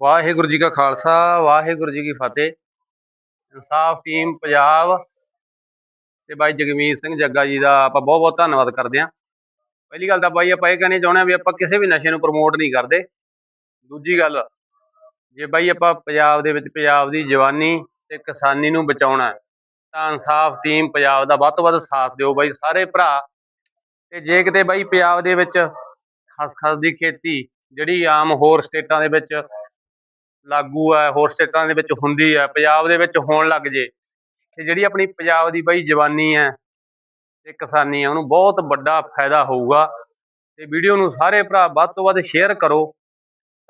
ਵਾਹਿਗੁਰੂ ਜੀ ਕਾ ਖਾਲਸਾ, ਵਾਹਿਗੁਰੂ ਜੀ ਕੀ ਫਤਿਹ। ਇਨਸਾਫ ਟੀਮ ਪੰਜਾਬ ਤੇ ਬਾਈ ਜਗਮੀਤ ਸਿੰਘ ਜੱਗਾ ਜੀ ਦਾ ਆਪਾਂ ਬਹੁਤ ਬਹੁਤ ਧੰਨਵਾਦ ਕਰਦੇ ਹਾਂ। ਪਹਿਲੀ ਗੱਲ ਤਾਂ ਬਾਈ ਆਪਾਂ ਇਹ ਕਹਿਣੀ ਚਾਹੁੰਦੇ ਹਾਂ ਵੀ ਆਪਾਂ ਕਿਸੇ ਵੀ ਨਸ਼ੇ ਨੂੰ ਪ੍ਰਮੋਟ ਨਹੀਂ ਕਰਦੇ। ਦੂਜੀ ਗੱਲ, ਜੇ ਬਾਈ ਆਪਾਂ ਪੰਜਾਬ ਦੇ ਵਿੱਚ ਪੰਜਾਬ ਦੀ ਜਵਾਨੀ ਤੇ ਕਿਸਾਨੀ ਨੂੰ ਬਚਾਉਣਾ ਤਾਂ ਇਨਸਾਫ ਟੀਮ ਪੰਜਾਬ ਦਾ ਵੱਧ ਤੋਂ ਵੱਧ ਸਾਥ ਦਿਓ ਬਾਈ ਸਾਰੇ ਭਰਾ। ਤੇ ਜੇ ਕਿਤੇ ਬਾਈ ਪੰਜਾਬ ਦੇ ਵਿੱਚ ਖਸਖਸ ਦੀ ਖੇਤੀ ਜਿਹੜੀ ਆਮ ਹੋਰ ਸਟੇਟਾਂ ਦੇ ਵਿੱਚ ਲਾਗੂ ਹੈ, ਹੋਰ ਸਟੇਟਾਂ ਦੇ ਵਿੱਚ ਹੁੰਦੀ ਹੈ, ਪੰਜਾਬ ਦੇ ਵਿੱਚ ਹੋਣ ਲੱਗ ਜੇ। ਤੇ ਜਿਹੜੀ ਆਪਣੀ ਪੰਜਾਬ ਦੀ ਬਾਈ ਜਵਾਨੀ ਹੈ ਤੇ ਕਿਸਾਨੀ ਹੈ, ਉਹਨੂੰ ਬਹੁਤ ਵੱਡਾ ਫਾਇਦਾ ਹੋਊਗਾ। ਤੇ ਵੀਡੀਓ ਨੂੰ ਸਾਰੇ ਭਰਾ ਵੱਧ ਤੋਂ ਵੱਧ ਸ਼ੇਅਰ ਕਰੋ,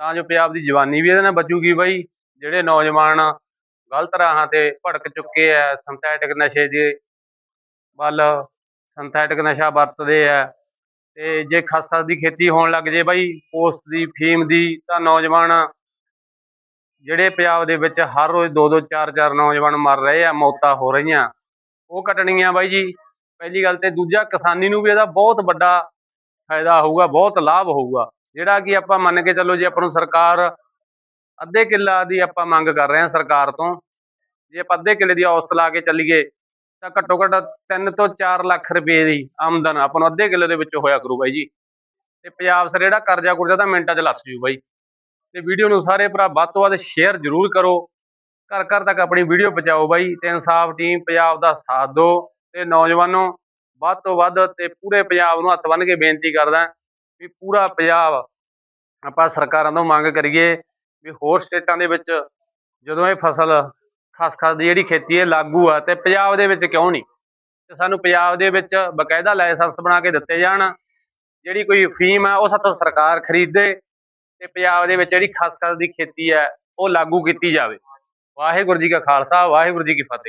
ਤਾਂ ਜੋ ਪੰਜਾਬ ਦੀ ਜਵਾਨੀ ਵੀ ਇਹਦੇ ਨਾਲ ਬਚੂਗੀ ਬਾਈ। ਜਿਹੜੇ ਨੌਜਵਾਨ ਗਲਤ ਰਾਹਾਂ ਤੇ ਭੜਕ ਚੁੱਕੇ ਆ ਸਿੰਥੈਟਿਕ ਨਸ਼ੇ ਦੇ ਵੱਲ ਸਿੰਥੈਟਿਕ ਨਸ਼ਾ ਵਰਤਦੇ ਆ ਤੇ ਜੇ ਖਸਖਸ ਦੀ ਖੇਤੀ ਹੋਣ ਲੱਗ ਜੇ ਬਾਈ ਪੋਸਟ ਦੀ, ਫੀਮ ਦੀ, ਤਾਂ ਨੌਜਵਾਨ ਜਿਹੜੇ ਪੰਜਾਬ ਦੇ ਵਿੱਚ ਹਰ ਰੋਜ਼ ਦੋ ਦੋ ਚਾਰ ਚਾਰ ਨੌਜਵਾਨ ਮਰ ਰਹੇ ਆ, ਮੌਤਾਂ ਹੋ ਰਹੀਆਂ, ਉਹ ਕੱਟਣੀਆਂ ਬਾਈ ਜੀ। ਪਹਿਲੀ ਗੱਲ ਤੇ ਦੂਜਾ, ਕਿਸਾਨੀ ਨੂੰ ਵੀ ਇਹਦਾ ਬਹੁਤ ਵੱਡਾ ਫਾਇਦਾ ਹੋਊਗਾ, ਬਹੁਤ ਲਾਭ ਹੋਊਗਾ। ਜਿਹੜਾ ਕਿ ਆਪਾਂ ਮੰਨ ਕੇ ਚੱਲੋ ਜੇ ਆਪਾਂ ਨੂੰ ਸਰਕਾਰ ਅੱਧੇ ਕਿੱਲਾ ਦੀ ਆਪਾਂ ਮੰਗ ਕਰ ਰਹੇ ਹਾਂ ਸਰਕਾਰ ਤੋਂ, ਜੇ ਆਪਾਂ ਅੱਧੇ ਕਿੱਲੇ ਦੀ ਔਸਤ ਲਾ ਕੇ ਚੱਲੀਏ, ਤਾਂ ਘੱਟੋ ਘੱਟ 3 ਤੋਂ 4 ਲੱਖ ਰੁਪਏ ਦੀ ਆਮਦਨ ਆਪਾਂ ਨੂੰ ਅੱਧੇ ਕਿੱਲੇ ਦੇ ਵਿੱਚ ਹੋਇਆ ਕਰੂ ਬਾਈ ਜੀ। ਤੇ ਪੰਜਾਬ ਸਰ ਜਿਹੜਾ ਕਰਜ਼ਾ ਕੁਰਜ਼ਾ ਤਾਂ ਮਿੰਟਾਂ 'ਚ ਲੱਥ ਜੂ ਬਾਈ। ਤੇ ਵੀਡੀਓ ਨੂੰ ਸਾਰੇ ਭਰਾ ਵੱਧ ਤੋਂ ਵੱਧ ਸ਼ੇਅਰ ਜ਼ਰੂਰ ਕਰੋ। ਘਰ ਘਰ ਤੱਕ ਆਪਣੀ ਵੀਡੀਓ ਪਹੁੰਚਾਓ ਬਾਈ। ਤੇ ਇਨਸਾਫ ਟੀਮ ਪੰਜਾਬ ਦਾ ਸਾਥ ਦਿਓ। ਤੇ ਨੌਜਵਾਨੋ, ਵੱਧ ਤੋਂ ਵੱਧ ਤੇ ਪੂਰੇ ਪੰਜਾਬ ਨੂੰ ਹੱਥ ਬੰਨ੍ਹ ਕੇ ਬੇਨਤੀ ਕਰਦਾ ਵੀ ਪੂਰਾ ਪੰਜਾਬ ਆਪਾਂ ਸਰਕਾਰਾਂ ਤੋਂ ਮੰਗ ਕਰੀਏ ਵੀ ਹੋਰ ਸਟੇਟਾਂ ਦੇ ਵਿੱਚ ਜਦੋਂ ਇਹ ਫਸਲ ਖਸਖਸ ਦੀ ਜਿਹੜੀ ਖੇਤੀ ਹੈ ਲਾਗੂ ਆ ਤੇ ਪੰਜਾਬ ਦੇ ਵਿੱਚ ਕਿਉਂ ਨਹੀਂ? ਤੇ ਸਾਨੂੰ ਪੰਜਾਬ ਦੇ ਵਿੱਚ ਬਕਾਇਦਾ ਲਾਇਸੈਂਸ ਬਣਾ ਕੇ ਦਿੱਤੇ ਜਾਣ। ਜਿਹੜੀ ਕੋਈ ਫੀਮ ਆ ਉਹ ਸਾਤੋਂ ਸਰਕਾਰ ਖਰੀਦੇ। ਤੇ ਪੰਜਾਬ ਦੇ ਵਿੱਚ ਜਿਹੜੀ ਖਸਖਸ ਦੀ ਖੇਤੀ ਹੈ, ਉਹ ਲਾਗੂ ਕੀਤੀ ਜਾਵੇ। ਵਾਹਿਗੁਰੂ ਜੀ ਕਾ ਖਾਲਸਾ, ਵਾਹਿਗੁਰੂ ਜੀ ਕੀ ਫਤਿਹ।